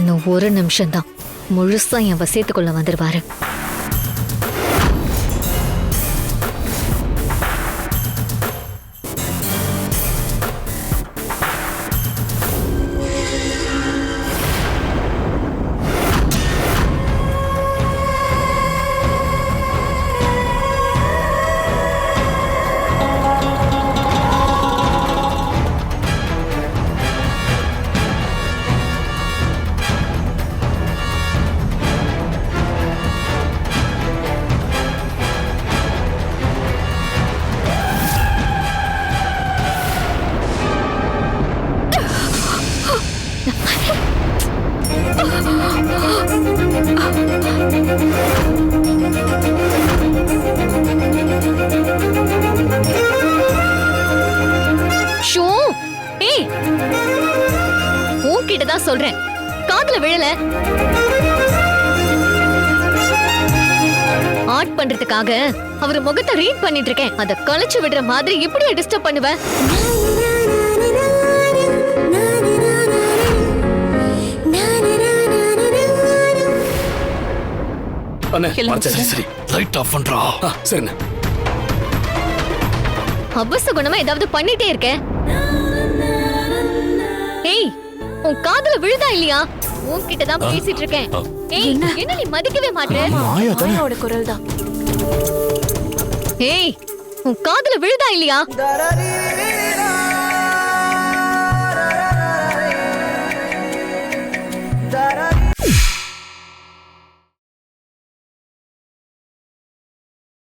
இன்னும் ஒரு நிமிஷம்தான். முழுசா என் வசியத்துக்குள்ள வந்துருவாரு. உன்கிட்ட தான் சொல்றேன். காதுல விழல. ஆர்ட் பண்றதுக்காக அவர் முகத்தை ரீட் பண்ணிட்டு இருக்கேன். அதை கழிச்சு விடுற மாதிரி இப்படியே டிஸ்டர்ப் பண்ணுவ. சரி. லைட் ஆஃப் பண்றா. ஆ சரிண்ணே. அபசகுணமா ஏதாவது பண்ணிட்டே இருக்க ஏய் உன் காதுல விழுதா இல்லையா? உன்கிட்ட தான் பேசிட்டு இருக்கேன். ஏய் என்ன? நீ மதிக்கவே மாட்டே மாயாவோட குரல் தான்? ஏய் உன் காதுல விழுதா இல்லையா?